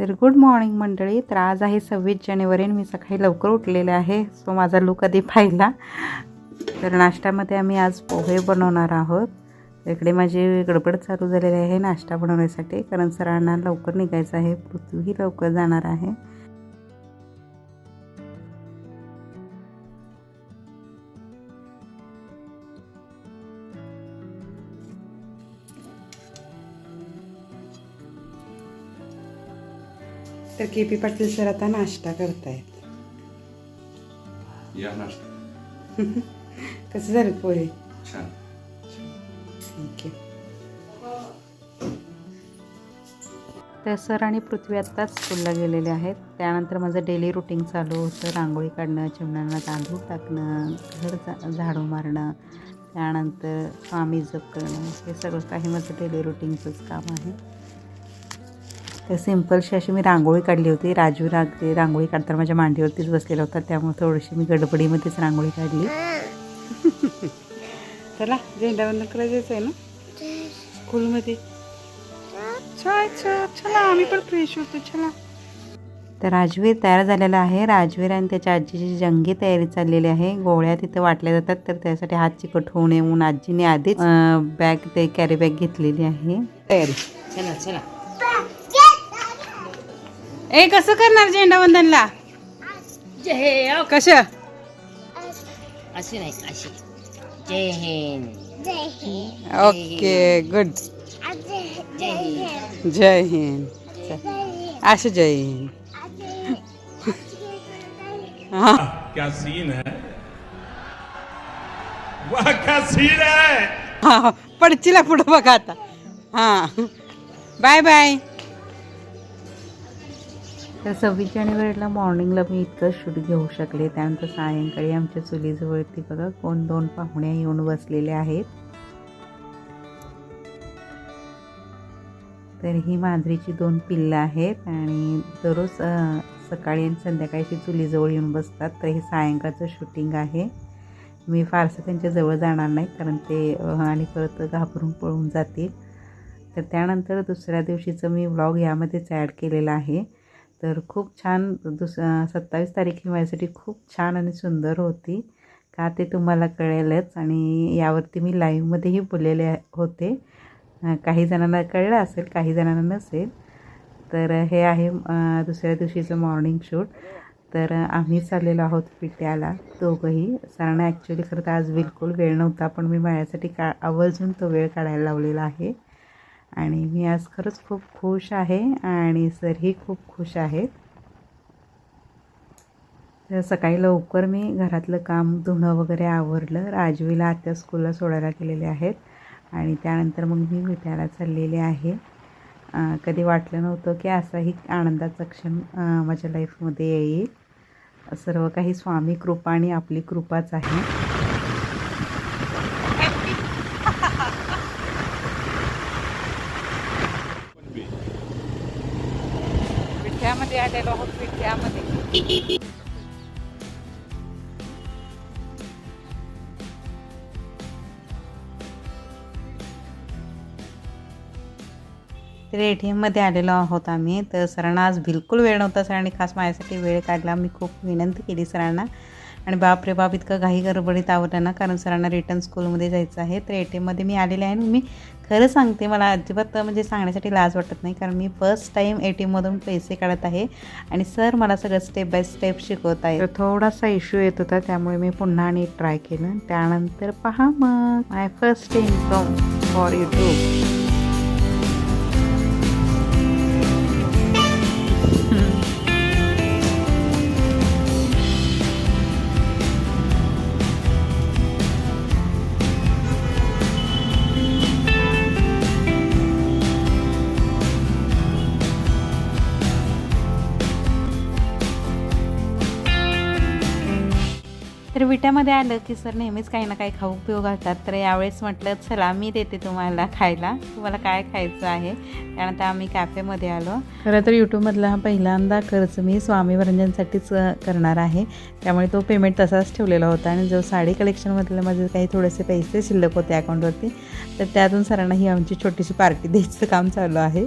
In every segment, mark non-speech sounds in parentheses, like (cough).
तर good morning मंडळी. तर आज आहे सव्वीस जानेवारी आणि मी सकाळी लवकर उठलेले आहे. सो माझा लुक आधी पाहिला. तर नाश्त्यामध्ये आम्ही आज पोहे बनवणार आहोत. इकडे माझी गडबड चालू झालेली आहे नाश्ता बनवण्यासाठी. कारण सरांना लवकर निघायचं आहे. पृथ्वीही लवकर जाणार आहे. तर के पी पाटील सर आता नाश्ता करतायत. या नाश्ता. (laughs) कसं झालं पोहे छान. थँक्यू तर सर आणि पृथ्वी आत्ताच स्कूलला गेलेले आहेत. त्यानंतर माझं डेली रुटीन चालू होतं. रांगोळी काढणं चिमण्यांना तांदूळ टाकणं घर झा झाडू मारणं त्यानंतर स्वामी जप करणं हे सगळं काही माझं डेली रुटीनचंच काम आहे. तर सिम्पलशी अशी मी रांगोळी काढली होती. राजू राग रांगोळी काढताना माझ्या मांडीवरतीच बसलेला होता. त्यामुळे थोडीशी मी गडबडीमध्येच रांगोळी काढली. (laughs) चला झेंडावंदन करायचं आहे ना? स्कूलमध्ये? अच्छा अच्छा चला आम्ही पण फ्रेश होतो. चला. तर राजवीर तयार झालेला आहे. राजवीर आणि त्याच्या आजीची जंगी तयारी चाललेली आहे. गोळ्या तिथं वाटल्या जातात तर त्यासाठी हात चिकट होऊ नये म्हणून आजीने आधीच बॅग ते कॅरी बॅग घेतलेली आहे. तयारी. चला चला. ए कसं करणार झेंडावंदनला? जय हो. कसं? अशी नाही अशी. जय हिंद. Okay good. जय हिंद. जय हिंद असं जय हिंद. हा? क्या सीन है? वाह क्या सीन है हा. पडचिला पुढं बघा आता. हां. Bye bye. तर सव्वीस जानेवारीला मॉर्निंगला मी इतकं शूट घेऊ शकले. त्यानंतर सायंकाळी आमच्या चुलीजवळती बघा कोण दोन पाहुण्या येऊन बसलेले आहेत. तर ही मांजरीची दोन पिल्लं आहेत आणि दररोज सकाळी आणि संध्याकाळची चुलीजवळ येऊन बसतात. तर हे सायंकाळचं शूटिंग आहे. मी फारसं त्यांच्या जवळ जाणार नाही कारण ते आणि परत घाबरून पळून जातील. तर त्यानंतर दुसऱ्या दिवशीचं मी व्लॉग यामध्येच ॲड केलेला आहे. तर खूप छान दुस सत्तावीस तारीख ही माझ्यासाठी खूप छान आणि सुंदर होती. का ते तुम्हाला कळेलच आणि यावरती मी लाईव्हमध्येही बोललेले होते. काही जणांना कळलं असेल काही जणांना नसेल. तर हे आहे दुसऱ्या दिवशीचं मॉर्निंग शूट तर आम्ही चाललेलो आहोत पिट्याला दोघंही. सरांना ॲक्च्युली खरं तर आज बिलकुल वेळ नव्हता पण मी माझ्यासाठी का आवर्जून तो वेळ काढायला लावलेला आहे. आणि मी आज खरंच खूप खुश आहे आणि सरही खूप खुश आहेत. तर सकाळी लवकर मी घरातलं काम धुणं वगैरे आवरलं. राजवीला आत्या स्कूलला सोडायला गेलेले आहेत आणि त्यानंतर मग मी विद्याला चाललेले आहे. कधी वाटलं नव्हतं की असाही आनंदाचा क्षण माझ्या लाईफमध्ये येईल. सर्व काही स्वामी कृपा आणि आपली कृपाच आहे विठ्यामध्ये आलेलो आहोत विठ्यामध्ये तर ए टी एममध्ये आलेलो आहोत आम्ही. तर सरांना आज बिलकुल वेळ नव्हता सरांनी खास माझ्यासाठी वेळ काढला. मी खूप विनंती केली सरांना. आणि बाप रे बाप इतकं घाई गडबडीत आवडलं ना कारण सरांना रिटर्न स्कूलमध्ये जायचं आहे. तर ए टी एममध्ये मी आलेले आहे आणि मी खरं सांगते मला अजिबात म्हणजे सांगण्यासाठी लाज वाटत नाही कारण मी फर्स्ट टाईम ए टी एममधून पैसे काढत आहे आणि सर मला सगळं स्टेप बाय स्टेप शिकवत आहे थोडासा इश्यू येत होता त्यामुळे मी पुन्हा आणि ट्राय केलं. त्यानंतर पहा मग my first income for YouTube तर विट्यामध्ये आलं की सर नेहमीच काही ना काही खाऊ पिऊ घालतात. तर यावेळेस म्हटलं चला मी देते तुम्हाला खायला. तुम्हाला काय खायचं आहे? त्यानंतर आम्ही कॅफेमध्ये आलो. खरं तर यूट्यूबमधला हा पहिल्यांदा खर्च मी स्वामी वरंजनसाठीच करणार आहे. त्यामुळे तो पेमेंट तसाच ठेवलेला होता आणि जो साडी कलेक्शनमधले माझे काही थोडेसे पैसे शिल्लक होते अकाउंटवरती तर त्यातून सरांना ही आमची छोटीशी पार्टी द्यायचं काम चालू आहे.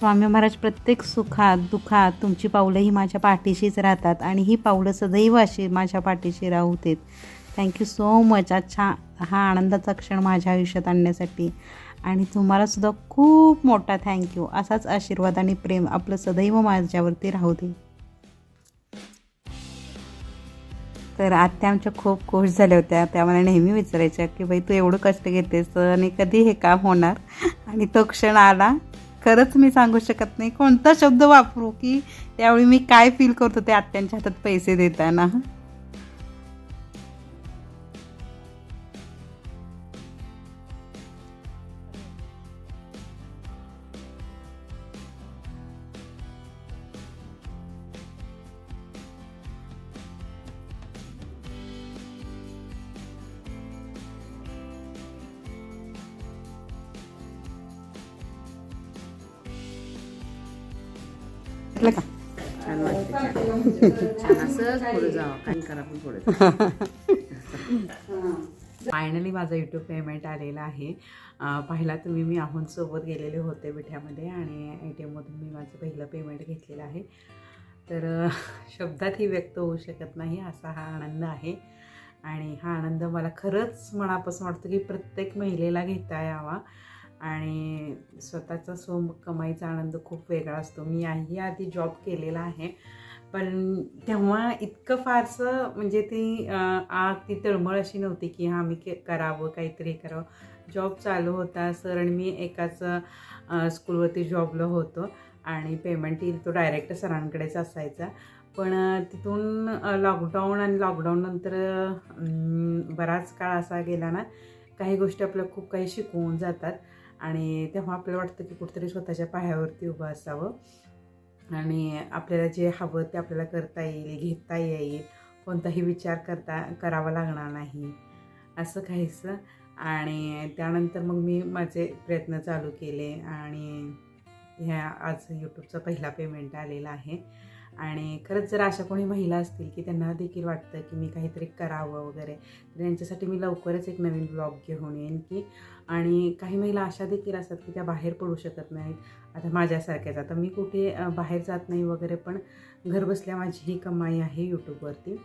स्वामी महाराज प्रत्येक सुखात दुखात तुमची पावलं ही माझ्या पाठीशीच राहतात आणि ही पावलं सदैव अशी माझ्या पाठीशी राहू देत थँक्यू सो मच अच्छा हा आनंदाचा क्षण माझ्या आयुष्यात आणण्यासाठी. आणि तुम्हालासुद्धा खूप मोठा थँक्यू असाच आशीर्वाद आणि प्रेम आपलं सदैव माझ्यावरती राहू दे तर आत्या आमच्या खूप खुश झाल्या होत्या. त्या मला नेहमी विचारायच्या की बाई तू एवढं कष्ट घेतेस आणि कधी हे काम होणार? आणि तो क्षण आला. खरंच मी सांगू शकत नाही. कोणता शब्द वापरू की त्यावेळी मी काय फील करतो ते आत्यांच्या हातात पैसे देताना? वाटलं का? छान वाटतं छान असंच पुढे जावं काही करा पण पुढे फायनली माझं यूट्यूब पेमेंट आलेलं आहे. पहिला तुम्ही मी आहोंसोबत गेलेले होते विठ्यामध्ये आणि ए टी एममधून मी माझं पहिलं पेमेंट घेतलेलं आहे. तर शब्दातही व्यक्त होऊ शकत नाही असा हा आनंद आहे. आणि हा आनंद मला खरंच मनापासून वाटतं की प्रत्येक महिलेला घेता यावा. आणि स्वतःचा सो कमाईचा आनंद खूप वेगळा असतो. मी याही आधी जॉब केलेला आहे. पण तेव्हा इतकं फारसं म्हणजे ती आग ती तळमळ अशी नव्हती की हां मी के करावं काहीतरी करावं. जॉब चालू होता. सर आणि मी एकाच स्कूलवरती जॉबला होतो आणि पेमेंट येईल तो डायरेक्ट सरांकडेच असायचा. पण तिथून लॉकडाऊन आणि लॉकडाऊननंतर बराच काळ असा गेला ना काही गोष्टी आपल्या खूप काही शिकवून जातात. आणि तेव्हा आपल्याला वाटतं की कुठेतरी स्वतःच्या पायावरती उभं असावं. आणि आपल्याला जे हवं ते आपल्याला करता येईल घेता येईल. कोणताही विचार करता करावा लागणार नाही. असं काहीसं. आणि त्यानंतर मग मी माझे प्रयत्न चालू केले आणि ह्या आज यूट्यूबचा पहिला पेमेंट आलेला आहे. आणि खरंच जर अशा कोणी महिला असतील की त्यांना देखील वाटतं की मी काहीतरी करावं वगैरे तर यांच्यासाठी मी लवकरच एक नवीन ब्लॉग घेऊन येईन की आणि काही महिला अशा देखील असतात की त्या बाहेर पडू शकत नाहीत. आता माझ्यासारख्याच. आता मी कुठे बाहेर जात नाही वगैरे पण घरबसल्या माझी ही कमाई आहे यूट्यूबवरती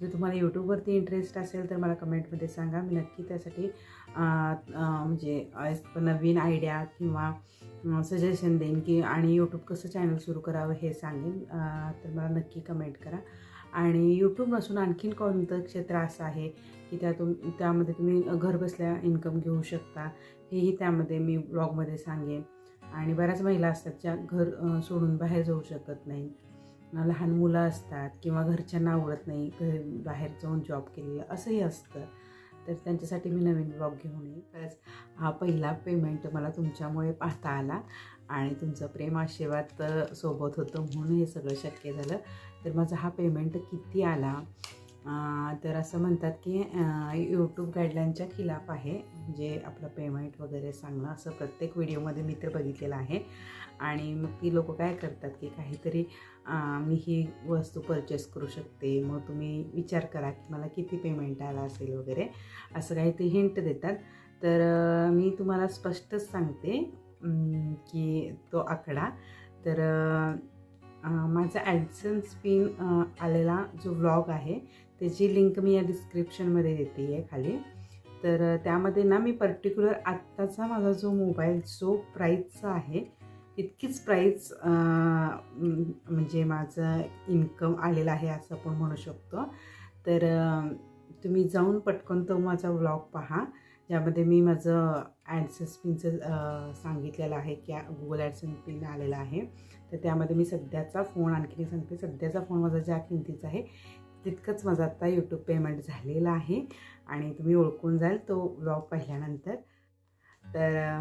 जर तुम्हाला यूट्यूबवरती इंटरेस्ट असेल तर मला कमेंटमध्ये सांगा. मी नक्की त्यासाठी म्हणजे नवीन आयडिया किंवा सजेशन देईन की आणि यूट्यूब कसं चॅनल सुरू करावं हे सांगेन. तर मला नक्की कमेंट करा. आणि यूट्यूब नसून आणखीन कोणतं क्षेत्र असं आहे की त्यातून त्यामध्ये तुम्ही घरबसल्या इन्कम घेऊ शकता हेही त्यामध्ये मी ब्लॉगमध्ये सांगेन. आणि बऱ्याच महिला असतात ज्या घर सोडून बाहेर जाऊ शकत नाही लहान मुलं असतात किंवा घरच्यांना आवडत नाही घर बाहेर जाऊन जॉब केलेलं असंही असतं. तर त्यांच्यासाठी मी नवीन ब्लॉग घेऊन येईल खरंच हा पहिला पेमेंट मला तुमच्यामुळे पाहता आला आणि तुमचं प्रेम आशीर्वाद सोबत होतं म्हणून हे सगळं शक्य झालं. तर माझा हा पेमेंट किती आला? तर असं म्हणतात की यूट्यूब गाईडलाईनच्या खिलाफ आहे. म्हणजे आपलं पेमेंट वगैरे सांगणं असं प्रत्येक व्हिडिओमध्ये मी तर बघितलेलं आहे. आणि मग ती लोक काय करतात की काहीतरी मी ही वस्तू परचेस करू शकते. मग तुम्ही विचार करा की मला किती पेमेंट आला असेल वगैरे. असं काही ते हिंट देतात. तर मी तुम्हाला स्पष्टच सांगते की तो आकडा. तर माझा ॲडसन्स पिन आलेला जो व्लॉग आहे त्याची लिंक मी या डिस्क्रिप्शनमध्ये देते आहे खाली. तर त्यामध्ये ना मी पर्टिक्युलर आत्ताचा माझा जो मोबाईल जो प्राईजचा आहे इतकीच प्राईज म्हणजे माझं इन्कम आलेलं आहे असं आपण म्हणू शकतो. तर तुम्ही जाऊन पटकन तो माझा व्लॉग पहा ज्यामध्ये मी माझं ॲडसेस पिनचं सांगितलेलं आहे की गुगल ॲडसेन्स पिन आलेला आहे. तर त्यामध्ये मी सध्याचा फोन आणखी सांगते सध्याचा फोन माझा ज्या किमतीचा आहे तितकंच माझं आता यूट्यूब पेमेंट झालेलं आहे. आणि तुम्ही ओळखून जाल तो ब्लॉग पाहिल्यानंतर. तर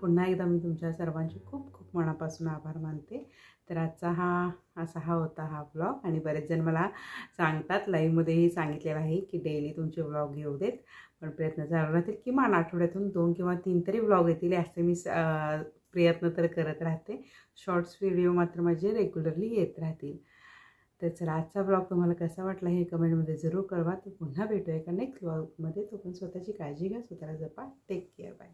पुन्हा एकदा मी तुमच्या सर्वांचे खूप खूप मनापासून आभार मानते. तर आजचा हा असा हा होता हा ब्लॉग आणि बरेच जण मला सांगतात लाईव्हमध्येही सांगितलेलं आहे की डेली तुमचे ब्लॉग येऊ देत. पण प्रयत्न चालू राहतील किमान आठवड्यातून दोन किंवा तीन तरी ब्लॉग येतील असे मी स- प्रयत्न तर करत राहते. शॉर्ट्स व्हिडिओ मात्र माझे रेग्युलरली येत राहतील. तर चला आजचा ब्लॉग तुम्हाला कसा वाटला हे कमेंटमध्ये जरूर कळवा. तर पुन्हा भेटूया एका नेक्स्ट ब्लॉगमध्ये तो पण स्वतःची काळजी घ्या. स्वतःला जपा. Take care bye